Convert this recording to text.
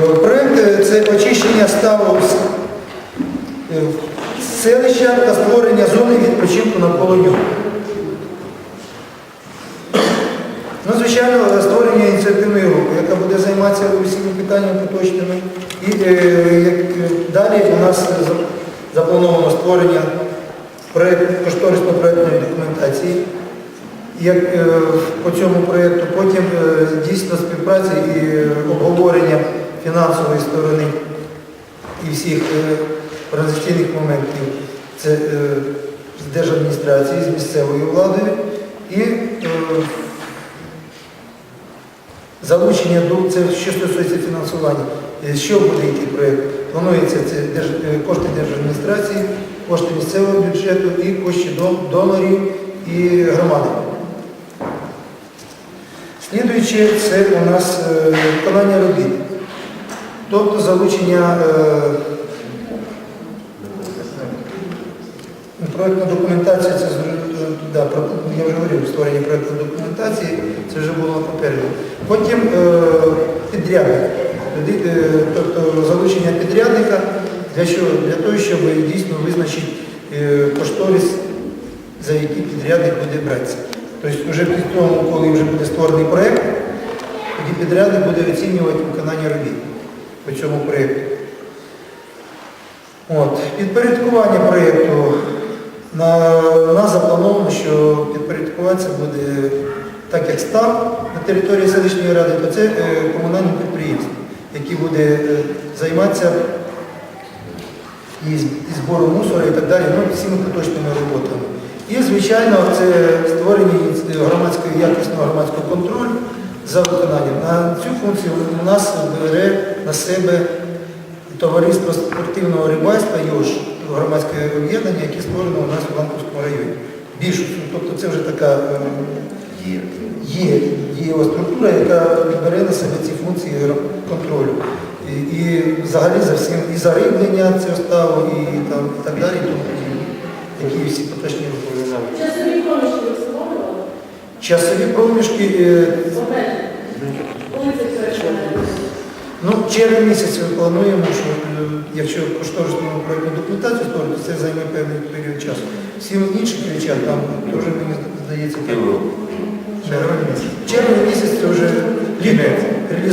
Проект е, це очищення ставу е, селища та створення зони відпочинку навколо нього. Ну, звичайно, створення ініціативної групи, яка буде займатися усіма питаннями поточними. І е, як, е, далі у нас заплановано створення кошторисно-проектної документації як по цьому проєкту, потім дійсно співпраця і обговорення фінансової сторони і всіх е, організаційних моментів. Це е, з держадміністрації, з місцевою владою і е, залучення до це, що стосується фінансування. Що буде йти проєкт? Планується це кошти держадміністрації, кошти місцевого бюджету і кошти донорів і громади. Слідуюче, це у нас виконання робіт. Тобто залучення е, проєктна документація, це да, про- я вже говорив, створення проєктної документації, це вже було попереду. Потім е, підрядник, е, тобто залучення підрядника для чого? Для того, щоб дійсно визначити е, кошторис, за який підрядник буде братися. Тобто вже під тому, коли вже буде створений проєкт, тоді підрядник буде оцінювати виконання робіт по цьому проєкту. Підпорядкування проєкту. На, у нас заплановано, що підпорядкуватися буде так, як став на території селищної ради, то це е, комунальне підприємство, яке буде е, займатися і, і збором мусора і так далі, ну, всіми поточними роботами. І, звичайно, це створення громадського якісного громадського контролю за виконанням. На цю функцію у нас бере на себе товариство спортивного рибальства ЙОШ, громадське об'єднання, яке створено у нас в Ланковському районі. Більшу, тобто це вже така е, Є. є дієва структура, яка бере на себе ці функції контролю. І, і взагалі за всім, і зариблення цього ставу, і, там, і так далі, і тому подібне. Які всі поточні роботи. Часові проміжки? Часові проміжки, ну, червень місяць ми плануємо, що е, якщо кошторисну проєктну документацію створити, це займе певний період часу. Всім інших речах там теж мені здається Півроку. Червень місяць це вже літо.